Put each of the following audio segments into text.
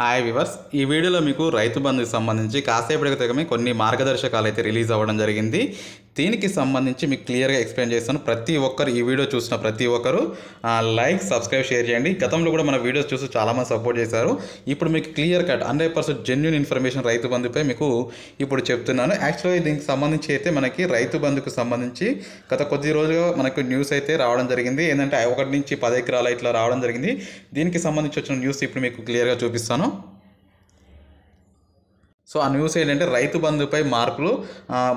Hi viewers ఈ వీడియోలో మీకు రైతు బంధుకి సంబంధించి కాసేపటికి తగ్గమే కొన్ని మార్గదర్శకాలు అయితే రిలీజ్ అవ్వడం జరిగింది. దీనికి సంబంధించి మీకు క్లియర్గా ఎక్స్ప్లెయిన్ చేస్తాను. ప్రతి ఒక్కరు ఈ వీడియో చూసిన ప్రతి ఒక్కరు లైక్ సబ్స్క్రైబ్ షేర్ చేయండి. గతంలో కూడా మన వీడియోస్ చూసి చాలామంది సపోర్ట్ చేశారు. ఇప్పుడు మీకు clear cut hundred percent genuine information రైతు బంధుపై మీకు ఇప్పుడు చెప్తున్నాను. యాక్చువల్గా దీనికి సంబంధించి అయితే మనకి రైతు బంధుకు సంబంధించి గత కొద్ది రోజులుగా మనకు న్యూస్ అయితే రావడం జరిగింది. ఏంటంటే ఒకటి నుంచి పది ఎకరాల ఇట్లా రావడం జరిగింది. దీనికి సంబంధించి వచ్చిన న్యూస్ ఇప్పుడు మీకు క్లియర్గా చూపిస్తాను. సో ఆ న్యూస్ ఏంటంటే రైతు బంధుపై మార్పులు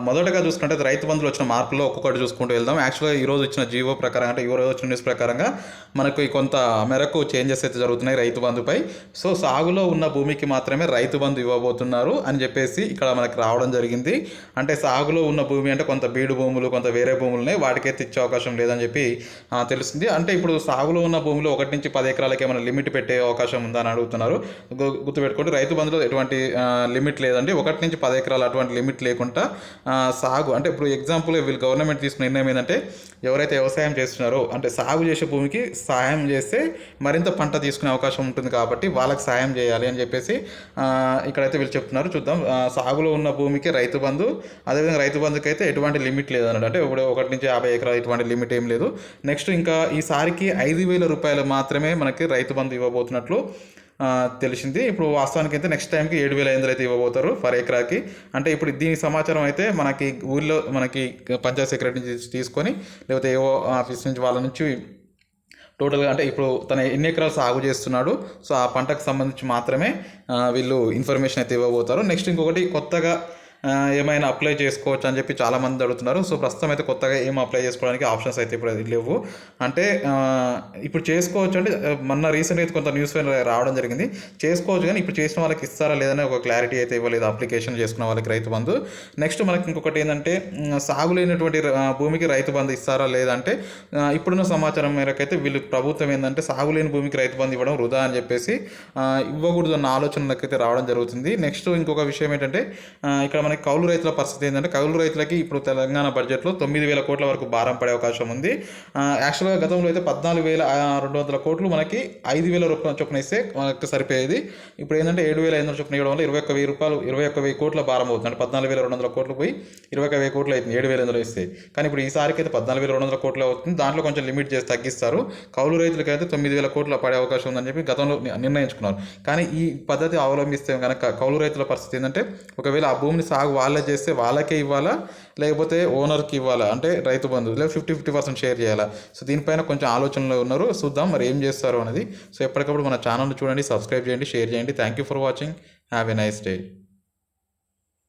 మొదటగా చూసుకుంటే రైతు బంధులు వచ్చిన మార్పులు ఒక్కొక్కటి చూసుకుంటూ వెళ్దాం. యాక్చువల్గా ఈ రోజు వచ్చిన జీవో ప్రకారం అంటే ఈ రోజు వచ్చిన న్యూస్ ప్రకారంగా మనకు కొంత మేరకు చేంజెస్ అయితే జరుగుతున్నాయి రైతు బంధుపై. సో సాగులో ఉన్న భూమికి మాత్రమే రైతు బంధు ఇవ్వబోతున్నారు అని చెప్పేసి ఇక్కడ మనకు రావడం జరిగింది. అంటే సాగులో ఉన్న భూమి అంటే కొంత బీడు భూములు కొంత వేరే భూములున్నాయి వాటికైతే ఇచ్చే అవకాశం లేదని చెప్పి తెలుస్తుంది. తెలిసింది అంటే ఇప్పుడు సాగులో ఉన్న భూమిలో ఒకటి నుంచి పది ఎకరాలకి ఏమైనా లిమిట్ పెట్టే అవకాశం ఉందా అని అడుగుతున్నారు. గుర్తుపెట్టుకోండి రైతు బంధులో ఎటువంటి లిమిట్ లేదండి. ఒకటి నుంచి పది ఎకరాలు అటువంటి లిమిట్ లేకుండా సాగు. అంటే ఇప్పుడు ఎగ్జాంపుల్ వీళ్ళు గవర్నమెంట్ తీసుకున్న నిర్ణయం ఏంటంటే ఎవరైతే వ్యవసాయం చేస్తున్నారో అంటే సాగు చేసే భూమికి సాయం చేస్తే మరింత పంట తీసుకునే అవకాశం ఉంటుంది కాబట్టి వాళ్ళకి సాయం చేయాలి అని చెప్పేసి ఇక్కడైతే వీళ్ళు చెప్తున్నారు. చూద్దాం. సాగులో ఉన్న భూమికి రైతు బంధు అదేవిధంగా రైతు బంధుకి అయితే ఎటువంటి లిమిట్ లేదన్నట్టు అంటే ఇప్పుడు ఒకటి నుంచి యాభై ఎకరాలు ఎటువంటి లిమిట్ ఏం లేదు. నెక్స్ట్ ఇంకా ఈసారికి ఐదు వేల రూపాయలు మాత్రమే మనకి రైతు బంధు ఇవ్వబోతున్నట్లు తెలిసింది. ఇప్పుడు వాస్తవానికి అయితే నెక్స్ట్ టైంకి ఏడు వేల ఐదు అయితే ఇవ్వబోతారు ఫర్ ఎకరాకి. అంటే ఇప్పుడు దీని సమాచారం అయితే మనకి ఊళ్ళో మనకి పంచాయత్ సెక్రటరీ నుంచి తీసుకొని లేకపోతే ఏవో ఆఫీస్ నుంచి వాళ్ళ నుంచి టోటల్గా అంటే ఇప్పుడు తన ఎన్ని ఎకరాలు సాగు చేస్తున్నాడు. సో ఆ పంటకు సంబంధించి మాత్రమే వీళ్ళు ఇన్ఫర్మేషన్ అయితే ఇవ్వబోతారు. నెక్స్ట్ ఇంకొకటి కొత్తగా ఏమైనా అప్లై చేసుకోవచ్చు అని చెప్పి చాలామంది అడుగుతున్నారు. సో ప్రస్తుతం అయితే కొత్తగా ఏం అప్లై చేసుకోవడానికి ఆప్షన్స్ అయితే ఇప్పుడు అది లేవు. అంటే ఇప్పుడు చేసుకోవచ్చు అంటే మొన్న రీసెంట్గా అయితే కొంత న్యూస్ రావడం జరిగింది. చేసుకోవచ్చు కానీ ఇప్పుడు చేసిన వాళ్ళకి ఇస్తారా లేదని ఒక క్లారిటీ అయితే ఇవ్వలేదు అప్లికేషన్ చేసుకున్న వాళ్ళకి రైతు బంధు. నెక్స్ట్ మనకి ఇంకొకటి ఏంటంటే సాగు లేనటువంటి భూమికి రైతు బంధు ఇస్తారా లేదంటే ఇప్పుడున్న సమాచారం మేరకు అయితే వీళ్ళు ప్రభుత్వం ఏంటంటే సాగు లేని భూమికి రైతు బంధు ఇవ్వడం వృధా అని చెప్పేసి ఇవ్వకూడదు అన్న ఆలోచనలకైతే రావడం జరుగుతుంది. నెక్స్ట్ ఇంకొక విషయం ఏంటంటే ఇక్కడ మనకి కౌలు రైతుల పరిస్థితి ఏంటంటే కౌలు రైతులకి ఇప్పుడు తెలంగాణ బడ్జెట్లో తొమ్మిది వేల కోట్ల వరకు భారం పడే అవకాశం ఉంది. ఆ, యాక్చువల్గా గతంలో అయితే పద్నాలుగు వేల రెండు వందల కోట్లు మనకి ఐదు వేల రూపాయల చొప్పున ఇస్తే మనకు సరిపోయేది. ఇప్పుడు ఏంటంటే ఏడు వేల ఐదు వందల చొప్పున ఇవ్వడం వల్ల ఇరవై ఒక్క వెయ్యి రూపాయలు ఇరవై ఒక్క వెయ్యి కోట్ల భారం అవుతుంది. అంటే పద్నాలుగు వేల రెండు వందల కోట్లు పోయి ఇరవై ఒక్క వెయ్యి కోట్లు అవుతుంది ఏడు వేల ఐదు వందలు ఇస్తే. కానీ ఇప్పుడు ఈసారికి అయితే పద్నాలుగు వేల రెండు వందల కోట్లు అవుతుంది. దాంట్లో కొంచెం లిమిట్ చేసి తగ్గిస్తారు. కౌలు రైతులకి అయితే తొమ్మిది వేల కోట్ల పడే అవకాశం ఉందని చెప్పి గతంలో నిర్ణయించుకున్నారు. కానీ ఈ పద్ధతి అవలంబిస్తే కనుక కౌలు రైతుల పరిస్థితి ఏంటంటే ఒకవేళ ఆ భూమిని సాగు వాళ్ళే చేస్తే వాళ్ళకే ఇవ్వాలా? లేకపోతే ఓనర్కి ఇవ్వాలా? అంటే రైతు బంధు లేదా ఫిఫ్టీ ఫిఫ్టీ పర్సెంట్ షేర్ చేయాలా? సో దీనిపైన కొంచెం ఆలోచనలో ఉన్నారు. చూద్దాం మరి ఏం చేస్తారు అనేది. సో ఎప్పటికప్పుడు మన ఛానల్ చూడండి సబ్స్క్రైబ్ చేయండి షేర్ చేయండి. Thank you for watching have a nice day